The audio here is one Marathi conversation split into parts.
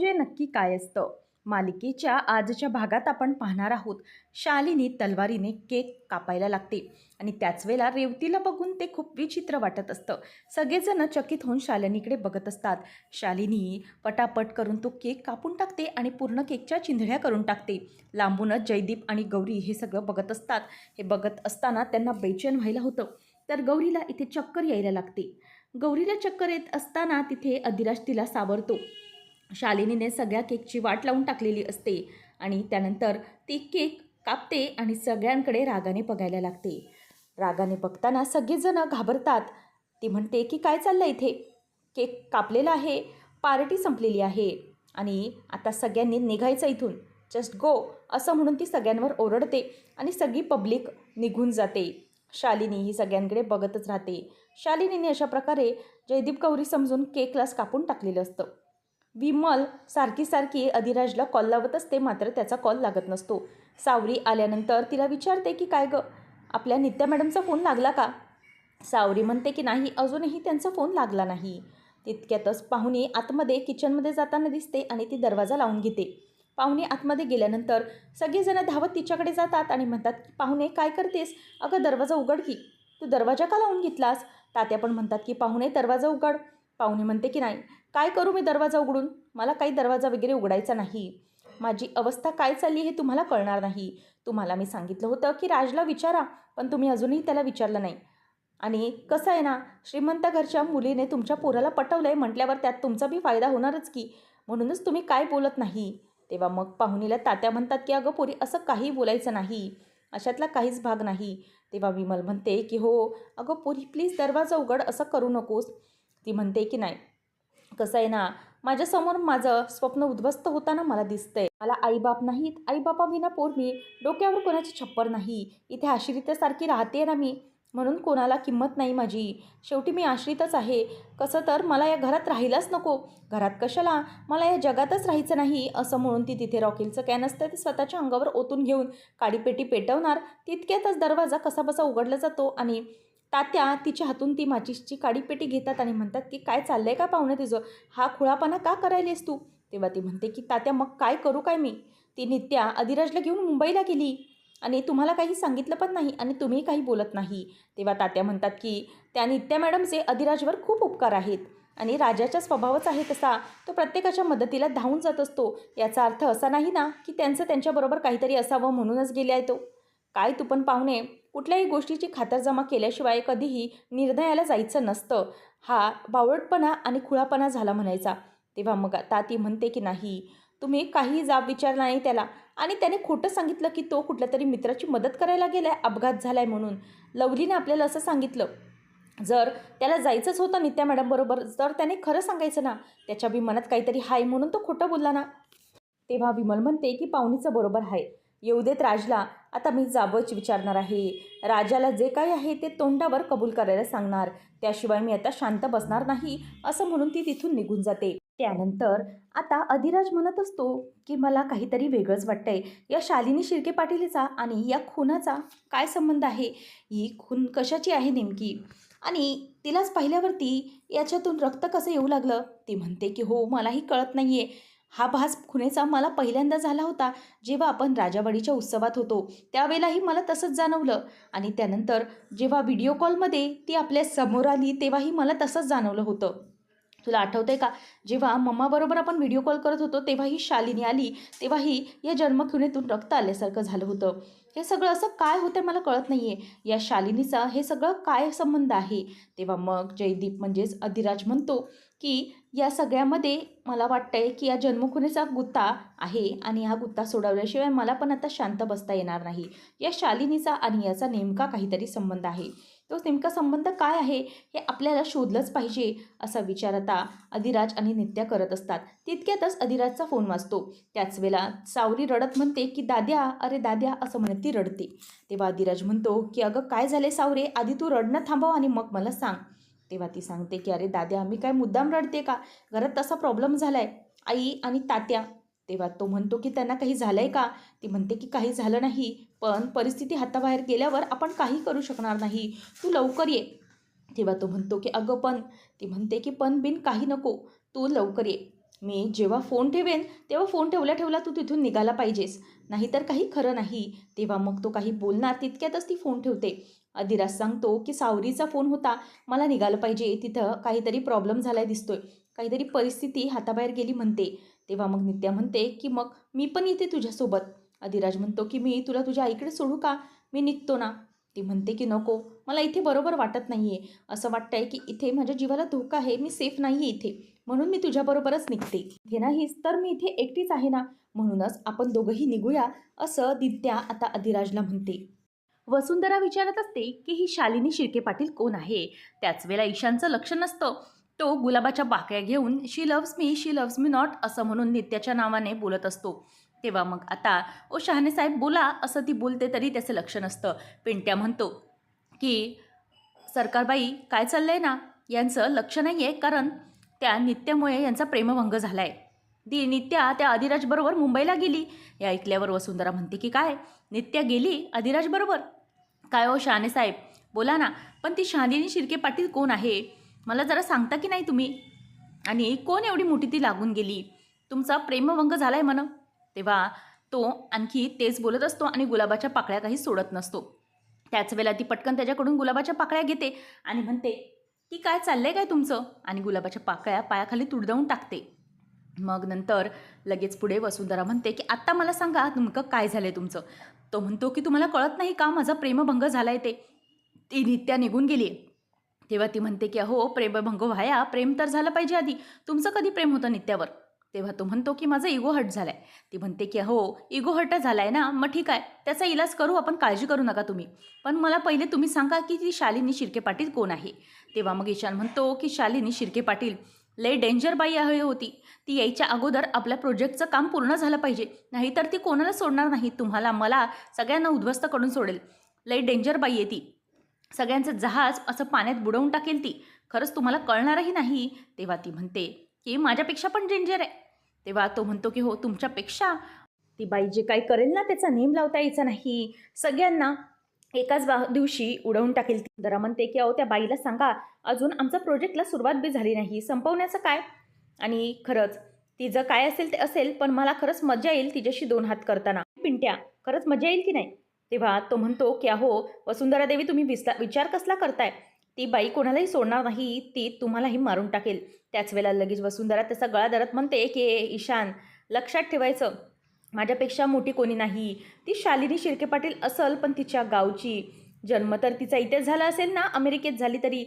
म्हणजे नक्की काय असतं? मालिकेच्या आजच्या भागात आपण पाहणार आहोत. शालिनी तलवारीने केक कापायला लागते आणि त्याच वेळेला रेवतीला बघून ते खूप विचित्र वाटत असतं. सगळेजण चकित होऊन शालिनीकडे बघत असतात. शालिनी पटापट करून तो केक कापून टाकते आणि पूर्ण केकच्या चिंधड्या करून टाकते. लांबूनच जयदीप आणि गौरी हे सगळं बघत असतात. हे बघत असताना त्यांना बेचैन व्हायला होतं. तर गौरीला इथे चक्कर यायला लागते. गौरीला चक्कर येत असताना तिथे अधिराज तिला सावरतो. शालिनीने सगळ्या केकची वाट लावून टाकलेली असते आणि त्यानंतर ती केक कापते आणि सगळ्यांकडे रागाने बघायला लागते. रागाने बघताना सगळेजणं घाबरतात. ती म्हणते की काय चाललं इथे? केक कापलेला आहे पार्टी संपलेली आहे आणि आता सगळ्यांनी निघायचं इथून. जस्ट गो असं म्हणून ती सगळ्यांवर ओरडते आणि सगळी पब्लिक निघून जाते. शालिनी ही सगळ्यांकडे बघतच राहते. शालिनीने अशा प्रकारे जयदीप गौरी समजून केकलाच कापून टाकलेलं असतं. विमल सारखी सारखी अधिराजला कॉल लावत असते मात्र त्याचा कॉल लागत नसतो. सावरी आल्यानंतर तिला विचारते की काय गं आपल्या नित्या मॅडमचा फोन लागला का? सावरी म्हणते की नाही अजूनही त्यांचा फोन लागला नाही. तितक्यातच पाहुणे आतमध्ये किचनमध्ये जाताना दिसते आणि ती दरवाजा लावून घेते. पाहुणे आतमध्ये गेल्यानंतर सगळेजण धावत तिच्याकडे जातात आणि म्हणतात की पाहुणे काय करतेस? अगं दरवाजा उघड की. तू दरवाजा का लावून घेतलास? तात्या पण म्हणतात की पाहुणे दरवाजा उघड. पाहुणे म्हणते की नाही काय करू मी दरवाजा उघडून? मला काही दरवाजा वगैरे उघडायचा नाही. माझी अवस्था काय चालली हे तुम्हाला कळणार नाही. तुम्हाला मी सांगितलं होतं की राजला विचारा पण तुम्ही अजूनही त्याला विचारलं नाही. आणि कसं आहे ना श्रीमंत घरच्या मुलीने तुमच्या पोराला पटवलं आहे म्हटल्यावर त्यात तुमचा बी फायदा होणारच की. म्हणूनच तुम्ही काय बोलत नाही? तेव्हा मग पाहुणीला तात्या म्हणतात की अगं पोरी असं काही बोलायचं नाही. अशातला काहीच भाग नाही. तेव्हा विमल म्हणते की हो अगं पोरी प्लीज दरवाजा उघड असं करू नकोस. ती म्हणते की नाही कसं आहे ना माझ्यासमोर माझं स्वप्न उद्ध्वस्त होताना मला दिसतंय. मला आईबाप नाहीत. आईबापाविना पोर मी डोक्यावर कोणाची छप्पर नाही. इथे आश्रितासारखी राहते ना मी म्हणून कोणाला किंमत नाही माझी. शेवटी मी आश्रितच आहे. कसं तर मला या घरात राहिलाच नको. घरात कशाला? मला या जगातच राहायचं नाही असं म्हणून ती तिथे रॉकेलचं कॅन असतं ते स्वतःच्या अंगावर ओतून घेऊन काडीपेटी पेटवणार. तितक्यातच दरवाजा कसाबसा उघडला जातो आणि तात्या तिच्या हातून ती माचीसची काडीपेटी घेतात आणि म्हणतात की काय चाललंय का पाहुणं तुझं? हा खुळापणा का करायलीस तू? तेव्हा ती म्हणते की तात्या मग काय करू काय मी? ती नित्या अधिराजला घेऊन मुंबईला गेली. आणि तुम्हाला काही सांगितलं पण नाही आणि तुम्ही काही बोलत नाही. तेव्हा तात्या म्हणतात की त्या नित्या मॅडमचे अधिराजवर खूप उपकार आहेत आणि राजाचा स्वभावच आहे तसा तो प्रत्येकाच्या मदतीला धावून जात असतो. याचा अर्थ असा नाही ना की त्यांचं त्यांच्याबरोबर काहीतरी असावं म्हणूनच गेले आहे तो. काय तू पण पाहुणे कुठल्याही गोष्टीची खातरजमा केल्याशिवाय कधीही निर्णयाला जायचं नसतं. हा बावळटपणा आणि खुळापणा झाला म्हणायचा. तेव्हा मग आता ती म्हणते की नाही तुम्ही काही जाब विचारला नाही त्याला. आणि त्याने खोटं सांगितलं की तो कुठल्या तरी मित्राची मदत करायला गेलाय अपघात झालाय म्हणून. लवलीने आपल्याला असं सांगितलं. जर त्याला जायचंच होतं नित्या मॅडमबरोबर जर त्याने खरं सांगायचं ना? त्याच्या अभिमानात काहीतरी आहे म्हणून तो खोटं बोलला ना? तेव्हा विमल म्हणते की पाहुणीचं बरोबर आहे येऊ देत राजला. आता मी जाबच विचारणार आहे. राजाला जे काही आहे ते तोंडावर कबूल करायला सांगणार. त्याशिवाय मी आता शांत बसणार नाही असं म्हणून ती तिथून निघून जाते. त्यानंतर आता अधिराज म्हणत असतो की मला काहीतरी वेगळंच वाटतंय. या शालिनी शिर्के पाटीलचा आणि या खुनाचा काय संबंध आहे? ही खून कशाची आहे नेमकी? आणि तिलाच पाहिल्यावरती याच्यातून रक्त कसं येऊ लागलं? ती म्हणते की हो मलाही कळत नाही आहे हा भास खुनेचा मला पहिल्यांदा झाला होता जेव्हा आपण राजावाडीच्या उत्सवात होतो. त्यावेळेलाही मला तसंच जाणवलं. आणि त्यानंतर जेव्हा व्हिडिओ कॉलमध्ये ती आपल्यासमोर आली तेव्हाही मला तसंच जाणवलं होतं. तुला आठवतंय का? जेव्हा मम्माबरोबर आपण व्हिडिओ कॉल करत होतो तेव्हाही शालिनी आली तेव्हाही या जन्मखुणेतून रक्त आल्यासारखं झालं होतं. हे सगळं असं काय होतं मला कळत नाही आहे या शालिनीचा हे सगळं काय संबंध आहे? तेव्हा मग जयदीप म्हणजेच अधिराज म्हणतो की या सगळ्यामध्ये मला वाटतंय की या जन्मखुनेचा गुत्ता आहे आणि हा गुत्ता सोडवल्याशिवाय मला पण आता शांत बसता येणार नाही. या शालिनीचा आणि याचा नेमका काहीतरी संबंध आहे. तो नेमका संबंध काय आहे हे आपल्याला शोधलंच पाहिजे असा विचार आता अधिराज आणि नित्या करत असतात. तितक्यातच अधिराजचा फोन वाजतो. त्याच वेळेला सावरी रडत म्हणते की दाद्या अरे दाद्या असं म्हणत ती रडते. तेव्हा अधिराज म्हणतो की अगं काय झाले सावरे? आधी तू रडणं थांबव आणि मग मला सांग. तेव्हा ती सांगते की अरे दाद्या मी काय मुद्दाम रडते का? घरात तसा प्रॉब्लेम झाला आहे आई आणि तात्या. तेव्हा तो म्हणतो की त्यांना काही झालं आहे का? ती म्हणते की काही झालं नाही. पण परिस्थिती हाताबाहेर गेल्यावर आपण काही करू शकणार नाही. तू लवकर ये. तेव्हा तो म्हणतो की अगं पण. ती म्हणते की पण बिन काही नको. तू लवकर ये. मी जेव्हा फोन ठेवेन तेव्हा फोन ठेवला ठेवला तू तिथून निघाला पाहिजेस. नाहीतर काही खरं नाही. तेव्हा मग तो काही बोलणार तितक्यातच ती फोन ठेवते. अधिराज सांगतो की सावरीचा फोन होता. मला निघालं पाहिजे. तिथं काहीतरी प्रॉब्लेम झालाय दिसतोय. काहीतरी परिस्थिती हाताबाहेर गेली म्हणते. तेव्हा मग नित्या म्हणते की मग मी पण येते तुझ्यासोबत. अधिराज म्हणतो की मी तुला तुझ्या आईकडे सोडू का? मी निघतो ना. ती म्हणते की नको. मला इथे बरोबर वाटत नाही आहे असं वाटतंय की इथे माझ्या जीवाला धोका आहे. मी सेफ नाही आहे इथे. म्हणून मी तुझ्याबरोबरच निघते. हे नाहीस तर मी इथे एकटीच आहे ना. म्हणूनच आपण दोघंही निघूया असं दित्या आता अधिराजला म्हणते. वसुंधरा विचारत असते की ही शालिनी शिर्के पाटील कोण आहे? त्याच वेळेला ईशानचं लक्ष नसतं. तो गुलाबाच्या बाकड्या घेऊन she loves me she loves me not असं म्हणून नित्याच्या नावाने बोलत असतो. तेव्हा मग आता ओ शहाणे साहेब बोला असं ती बोलते तरी त्याचं लक्ष नसतं. पिंट्या म्हणतो की सरकारबाई काय चाललं आहे ना? यांचं लक्ष नाही आहे कारण त्या नित्यामुळे यांचा प्रेमभंग झाला आहे ती नित्या त्या अधिराजबरोबर मुंबईला गेली. या ऐकल्यावर वसुंधरा म्हणते की काय? नित्या गेली अधिराजबरोबर काय हो शहाणे साहेब? बोला ना पण ती शालिनी शिर्के पाटील कोण आहे? मला जरा सांगता की नाही तुम्ही? आणि कोण एवढी मोठी ती लागून गेली? तुमचा प्रेमभंग झाला आहे म्हण. तेव्हा तो आणखी तेच बोलत असतो आणि गुलाबाच्या पाकळ्या काही सोडत नसतो. त्याच वेळेला ती पटकन त्याच्याकडून गुलाबाच्या पाकळ्या घेते आणि म्हणते की काय चाललंय काय तुमचं? आणि गुलाबाच्या पाकळ्या पायाखाली तुडदावून टाकते. मग नंतर लगेच पुढे वसुंधरा म्हणते की आत्ता मला सांगा नेमकं काय झालं आहे तुमचं? तो म्हणतो की तुम्हाला कळत नाही का? माझा प्रेमभंग झाला आहे ते. ती नित्या निघून गेली आहे तेव्हा ती म्हणते की अहो प्रेमभंग व्हाया प्रेम तर झालं पाहिजे आधी. तुमचं कधी प्रेम होतं नित्यावर? तेव्हा तो म्हणतो की माझा इगो हट झाला आहे ती म्हणते की हो इगो हट झाला आहे ना मग ठीक आहे त्याचा इलाज करू आपण काळजी करू नका तुम्ही. पण मला पहिले तुम्ही सांगा की ती शालिनी शिर्के पाटील कोण आहे? तेव्हा मग ईशान म्हणतो की शालिनी शिर्के पाटील लय डेंजर बाई आहे होती ती. यायच्या अगोदर आपल्या प्रोजेक्टचं काम पूर्ण झालं पाहिजे. नाहीतर ती कोणाला सोडणार नाही? तुम्हाला मला सगळ्यांना उद्ध्वस्त करून सोडेल. लय डेंजर बाई आहे ती. सगळ्यांचं जहाज असं पाण्यात बुडवून टाकेल ती. खरंच तुम्हाला कळणारही नाही? तेव्हा ती म्हणते की माझ्यापेक्षा पण जिंजर आहे. तेव्हा तो म्हणतो की हो तुमच्यापेक्षा ती बाई जे काही करेल ना त्याचा नेम लावता यायचा नाही. सगळ्यांना एकाच बा दिवशी उडवून टाकेल ती. जरा म्हणते की अहो त्या बाईला सांगा अजून आमचा प्रोजेक्टला सुरुवात बी झाली नाही. संपवण्याचं काय? आणि खरंच तिचं काय असेल ते असेल पण मला खरंच मजा येईल तिच्याशी दोन हात करताना. पिंट्या खरंच मजा येईल की नाही? तेव्हा तो म्हणतो की अहो वसुंधरा देवी तुम्ही विस्ता विचार कसला करताय? ती बाई कोणालाही सोडणार नाही ती तुम्हालाही मारून टाकेल. त्याच वेळेला लगेच वसुंधरा त्याचा गळा धरत म्हणते की "ए, ईशान लक्षात ठेवायचं. माझ्यापेक्षा मोठी कोणी नाही. ती शालिनी शिर्के पाटील असल पण तिच्या गावची. जन्म तर तिचा इथेच झाला असेल ना? अमेरिकेत झाली तरी.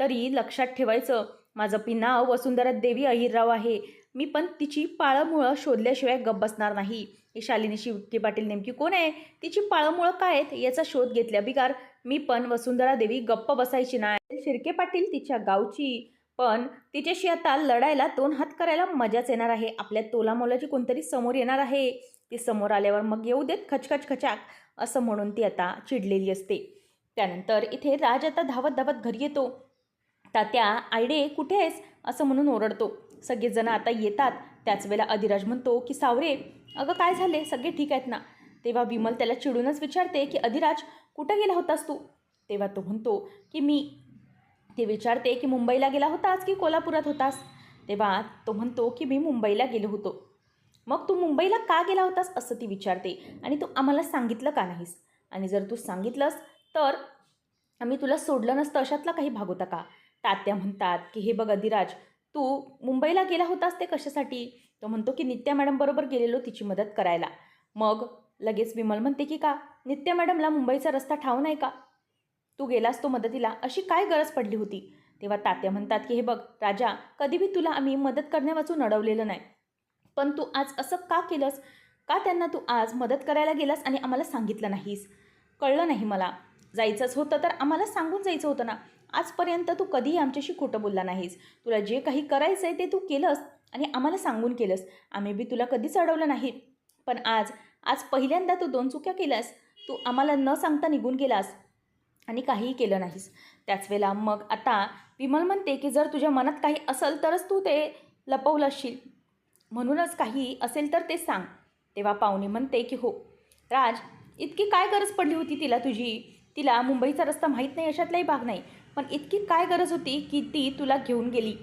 तरी लक्षात ठेवायचं. माझं पी नाव वसुंधरा देवी अहिरराव आहे. मी पण तिची पाळंमुळं शोधल्याशिवाय गप बसणार नाही. ही शालिनी शिवके पाटील नेमकी कोण आहे? तिची पाळंमुळं काय आहेत? याचा शोध घेतल्या बिगार मी पण वसुंधरा देवी गप्प बसायची नाही. शिर्के पाटील तिच्या गावची पण तिच्याशी आता लढायला दोन हात करायला मजाच येणार आहे. आपल्या तोलामोलाची कोणतरी समोर येणार आहे. ती समोर आल्यावर मग येऊ देत खचखच खचाक असं म्हणून ती आता चिडलेली असते. त्यानंतर इथे राज आता धावत धावत घरी येतो. तात्या आयडे कुठे आहेस? असं म्हणून ओरडतो. सगळेजण आता येतात. त्याच वेळेला अधिराज म्हणतो की सावरे अगं काय झाले सगळे ठीक आहेत ना? तेव्हा विमल त्याला चिडूनच विचारते की अधिराज कुठं गेला होतास तू? तेव्हा तो म्हणतो की मी ते विचारते की मुंबईला गेला होतास की कोल्हापुरात होतास? तेव्हा तो म्हणतो की मी मुंबईला गेलो होतो. मग तू मुंबईला का गेला होतास असं ती विचारते आणि तू आम्हाला सांगितलं का नाहीस? आणि जर तू सांगितलंस तर आम्ही तुला सोडलं नसतं अशातला काही भाग होता का? तात्या म्हणतात की हे बघ अधिराज तू मुंबईला गेला होतास ते कशासाठी? तो म्हणतो की नित्या मॅडमबरोबर गेलेलो तिची मदत करायला. मग लगेच विमल म्हणते की का? नित्या मॅडमला मुंबईचा रस्ता ठाव नाही का? तू गेलास तो मदतीला अशी काय गरज पडली होती? तेव्हा तात्या म्हणतात की हे बघ राजा कधीबी तुला आम्ही मदत करण्यावाचून अडवलेलं नाही. पण तू आज असं का केलंस? का त्यांना तू आज मदत करायला गेलास आणि आम्हाला सांगितलं नाहीस? कळलं नाही मला. जायचंच होतं तर आम्हाला सांगून जायचं होतं ना. आजपर्यंत तू कधीही आमच्याशी खोटं बोलला नाहीस. तुला जे काही करायचं आहे ते तू केलंस आणि आम्हाला सांगून केलंस. आम्ही बी तुला कधीच अडवलं नाही. पण आज आज पहिल्यांदा तू दोन चुक्या केल्यास तू आम्हाला न सांगता निघून गेलास आणि काहीही केलं नाहीस. त्याच वेळेला मग आता विमल म्हणते की जर तुझ्या मनात काही असेल तरच तू ते लपवलं असशील. म्हणूनच काही असेल तर ते सांग. तेव्हा पाहुणे म्हणते की हो. राज इतकी काय गरज पडली होती तिला तुझी? तिला मुंबईचा रस्ता माहीत नाही अशातलाही भाग नाही. पण इतकी काय गरज होती की ती तुला घेऊन गेली?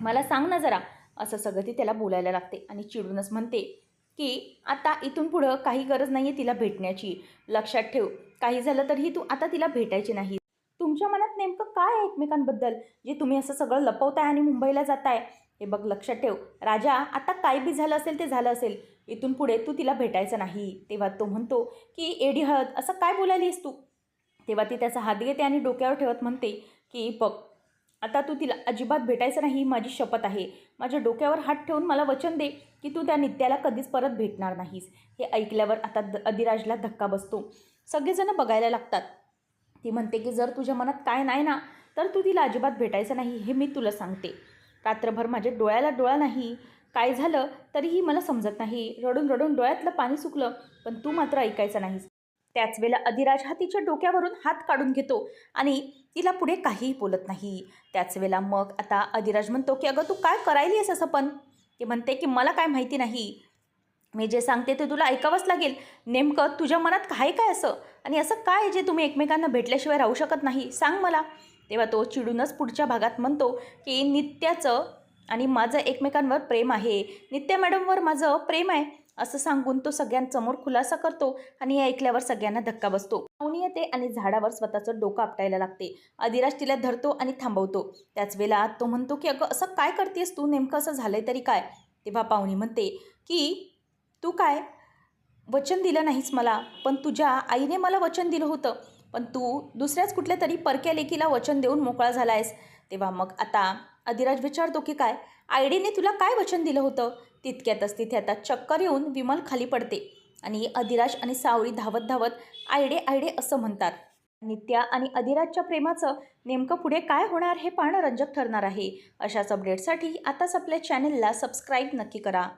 मला सांग ना जरा असं सगळं ती त्याला बोलायला लागते आणि चिडूनच म्हणते की आता इथून पुढं काही गरज नाही आहे तिला भेटण्याची. लक्षात ठेव काही झालं तरीही तू आता तिला भेटायची नाही. तुमच्या मनात नेमकं काय आहे एकमेकांबद्दल? जे तुम्ही असं सगळं लपवताय आणि मुंबईला जाताय. हे बघ लक्षात ठेव. राजा आता काय बी झालं असेल ते झालं असेल. इथून पुढे तू तिला भेटायचं नाही. तेव्हा तो म्हणतो की एडी हळद असं काय बोलायलीस तू? तेव्हा ती त्याचा हात घेते आणि डोक्यावर ठेवत म्हणते की बघ आता तू तिला अजिबात भेटायचं नाही ही माझी शपथ आहे. माझ्या डोक्यावर हात ठेवून मला वचन दे की तू त्या नित्याला कधीच परत भेटणार नाहीस. हे ऐकल्यावर आता द अधिराजला धक्का बसतो. सगळेजणं बघायला लागतात. ती म्हणते की जर तुझ्या मनात काय नाही ना तर तू तिला अजिबात भेटायचं नाही हे मी तुला सांगते. रात्रभर माझ्या डोळ्याला डोळा नाही. काय झालं तरीही मला समजत नाही. रडून रडून डोळ्यातलं पाणी सुकलं पण तू मात्र ऐकायचं नाहीस. त्याच वेळेला अधिराज हा तिच्या डोक्यावरून हात काढून घेतो आणि तिला पुढे काहीही बोलत नाही. त्याच वेळेला मग आता अधिराज म्हणतो की अगं तू काय करायली आहेस असं पण? ते म्हणते की मला काय माहिती नाही. मी जे सांगते ते तुला ऐकावंच लागेल. नेमकं तुझ्या मनात काय काय असं? आणि असं काय जे तुम्ही एकमेकांना भेटल्याशिवाय राहू शकत नाही? सांग मला. तेव्हा तो चिडूनच पुढच्या भागात म्हणतो की नित्याचं आणि माझं एकमेकांवर प्रेम आहे. नित्या मॅडमवर माझं प्रेम आहे. असं सांगून तो सगळ्यांसमोर खुलासा करतो आणि हे ऐकल्यावर सगळ्यांना धक्का बसतो. पाहुणी येते आणि झाडावर स्वतःचं डोकं आपटायला लागते. अधिराज तिला धरतो आणि थांबवतो. त्याच वेळेला तो म्हणतो की अगं असं काय करतेस तू? नेमकं असं झालंय तरी काय? तेव्हा पाहुणी म्हणते की तू काय? वचन दिलं नाहीस मला. पण तुझ्या आईने मला वचन दिलं होतं. पण तू दुसऱ्याच कुठल्या तरी परक्या लेकीला वचन देऊन मोकळा झाला आहेस तेव्हा मग आता अधिराज विचारतो की काय? आयडीने तुला काय वचन दिलं होतं? तितक्यातच तिथे आता चक्कर येऊन विमल खाली पडते आणि अधिराज आणि सावळी धावत धावत आयडे आयडे असं म्हणतात. नित्या आणि अधिराजच्या प्रेमाचं नेमकं पुढे काय होणार हे पाहणं रंजक ठरणार आहे. अशाच अपडेटसाठी आताच आपल्या चॅनेलला सबस्क्राईब नक्की करा.